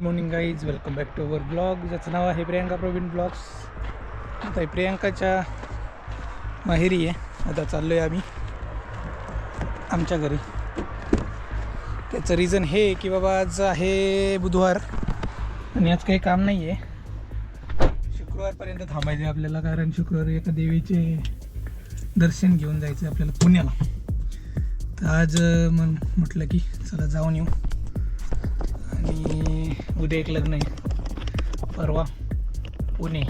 Morning guys welcome back to our blog. ज्याचं नाव आहे प्रियांका प्रवीण ब्लॉग्स. आता प्रियांकाच्या माहेरी आहे. आता चाललो आहे आम्ही आमच्या घरी. त्याचं रिझन हे की बाबा आज आहे बुधवार आणि आज काही काम नाही आहे शुक्रवारपर्यंत थांबायचं आहे आपल्याला कारण शुक्रवारी एका देवीचे दर्शन घेऊन जायचं आहे आपल्याला पुण्याला. तर आज मग म्हटलं की चला जाऊन येऊ. आणि उद्या एक लग्न आहे. परवा. पुणे.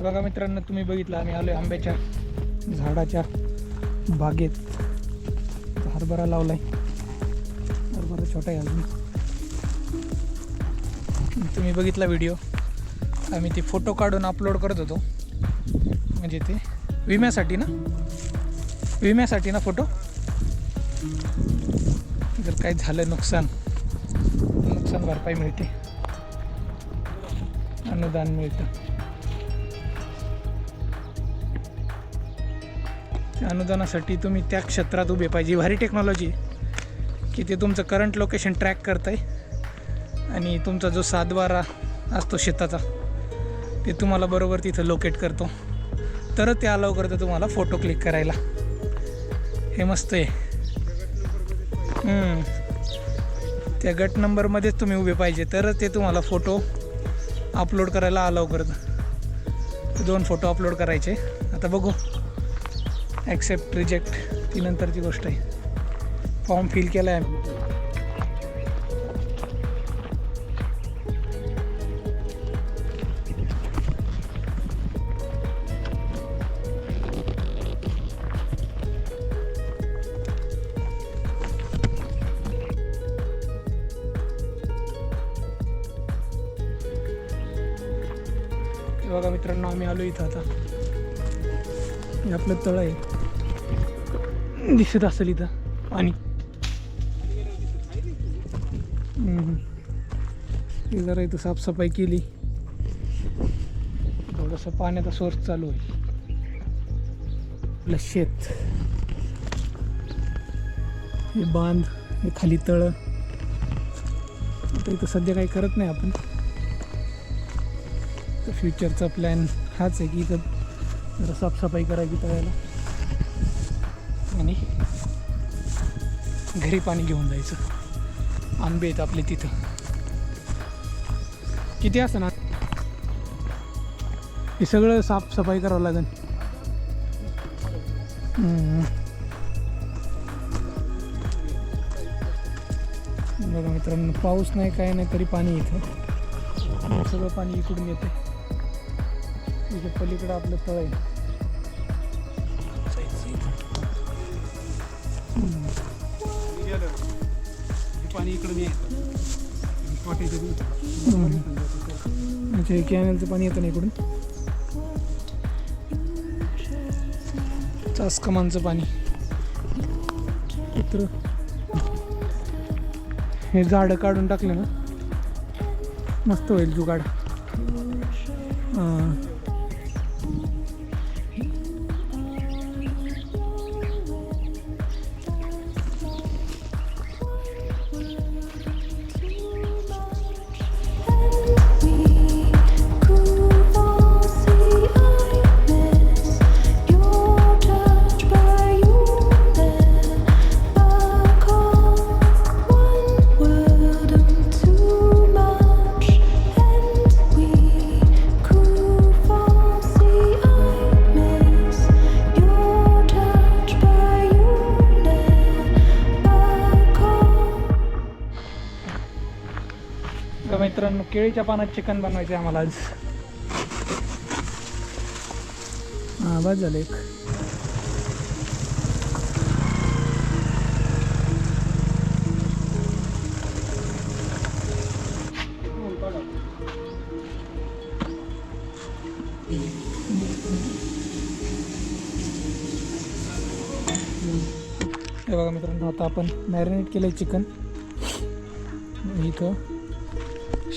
हे बघा मित्रांनो तुम्ही बघितलं आम्ही आलोय आंब्याच्या झाडाच्या बागेत. हरभरा लावलाय. हरभरा छोटा आहे अजून. तुम्ही बघितला व्हिडिओ? आम्ही ते फोटो काढून अपलोड करत होतो. म्हणजे ते विम्यासाठी ना? विम्यासाठी ना फोटो? जर काही झालं नुकसान नुकसान भरपाई मिळते. अनुदान मिळतं. त्या अनुदानासाठी तुम्ही त्या क्षेत्रात उभे पाहिजे. भारी टेक्नॉलॉजी की ते तुमचं करंट लोकेशन ट्रॅक करतं आहे आणि तुमचा जो सातबारा असतो शेताचा ते तुम्हाला बरोबर तिथं लोकेट करतो. तर ते अलाव करतं तुम्हाला फोटो क्लिक करायला. हे मस्त आहे. त्या गट नंबरमध्येच तुम्ही उभे पाहिजे तरच ते तुम्हाला फोटो अपलोड करायला अलाव करतं. दोन फोटो अपलोड करायचे. आता बघू. ॲक्सेप्ट रिजेक्ट ती नंतरची गोष्ट आहे. फॉर्म फिल केला आहे आम्ही बघा मित्रांनो आम्ही आलो इथं आता. हे आपलं तळ आहे. दिसत असेल इथं. पाणी जरा इथं साफसफाई केली. थोडंसं पाण्याचा सोर्स चालू आहे. आपलं शेत. हे बांध हे खाली तळ. आता इथं सध्या काही करत नाही आपण. तर फ्युचरचा प्लॅन हाच आहे की इथं जरा साफसफाई करायची तळ्याला. आणि घरी पाणी घेऊन जायचं. आंबे आहेत आपले तिथं. किती असं ना? हे सगळं साफसफाई करावं लागेल. हम्म. बघा मित्रांनो पाऊस नाही काय नाही तरी पाणी इथं. सगळं पाणी इकडून येते इथे पलीकडं आपलं तळ आहे. पाणी इकडे नाही म्हणजे कॅनलचं पाणी येतं ना इकडून? चास कमानचं पाणी. इतर हे झाडं काढून टाकले ना? मस्त होईल जुगाड. हां केळीच्या पानात चिकन बनवायचं आम्हाला आज. हां बस झालं एक. बघा मित्रांनो आता आपण मॅरिनेट केलं आहे चिकन. इथं.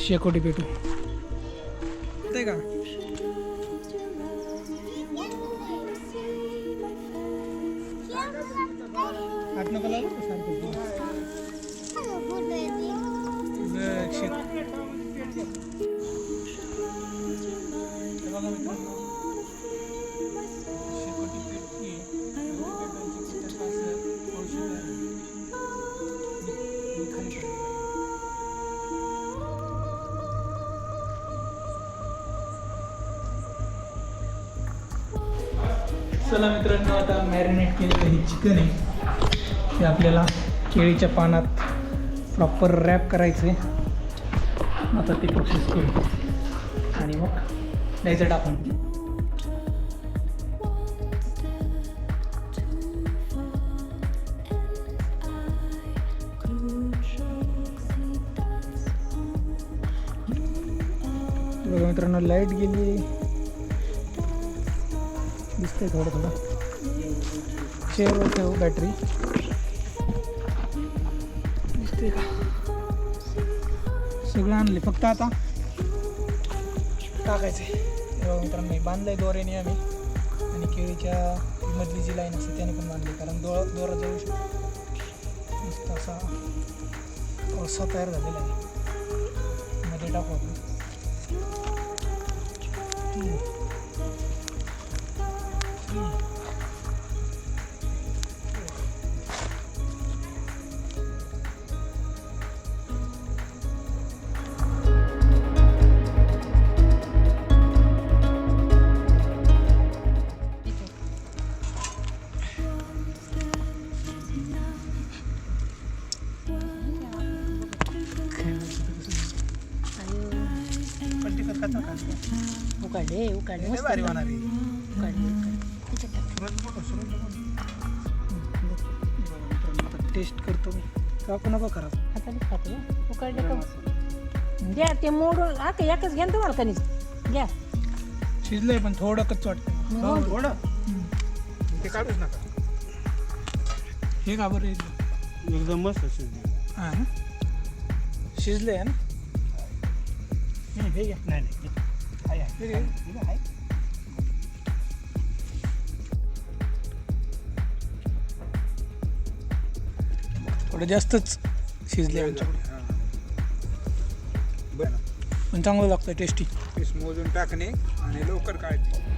शेकोटी पेटू ते का आठ नको चला मित्रांनो आता मॅरिनेट केलेलं हे चिकन आहे. ते आपल्याला केळीच्या पानात प्रॉपर रॅप करायचं आहे आता ते प्रोसेस करू. आणि मग द्यायचं टाकून. बघा मित्रांनो लाइट गेली. दिसतंय थोडं थोडं. शेअरवर ठेवू बॅटरी दिसते का? सगळं आणले फक्त आता टाकायचं हे बघा मित्रांनो बांधलंय दोऱ्याने आम्ही. आणि केळीच्या मधली जी लाईन असते त्याने पण बांधली कारण दो दोरा जाऊ शकतो मस्त असा कोळसा तयार झालेला आहे. मध्ये टाकू आपण. उकाडले उकाडले लय मस्त भारी होणार आहे. उकाडले टेस्ट करतो मी. काकू नको करा हाताने खातो उकाडले का? घ्या ते मोडून हा का एकच घ्या ना तुम्हाला कणीस. घ्या. शिजलंय पण थोडं कच्चं वाटतं. मग थोडं? ते काढूच नका. हे का बरं? एकदम मस्त शिजली. हां ना शिजलंय आहे ना? हम्म, हे घ्या नाही नाही आहे, आहे. हे घे. आहे. थोडं जास्तच शिजले आमच्याकडे. बरं पण चांगलं लागतं टेस्टी पीस मोजून टाकणे आणि लवकर काढणे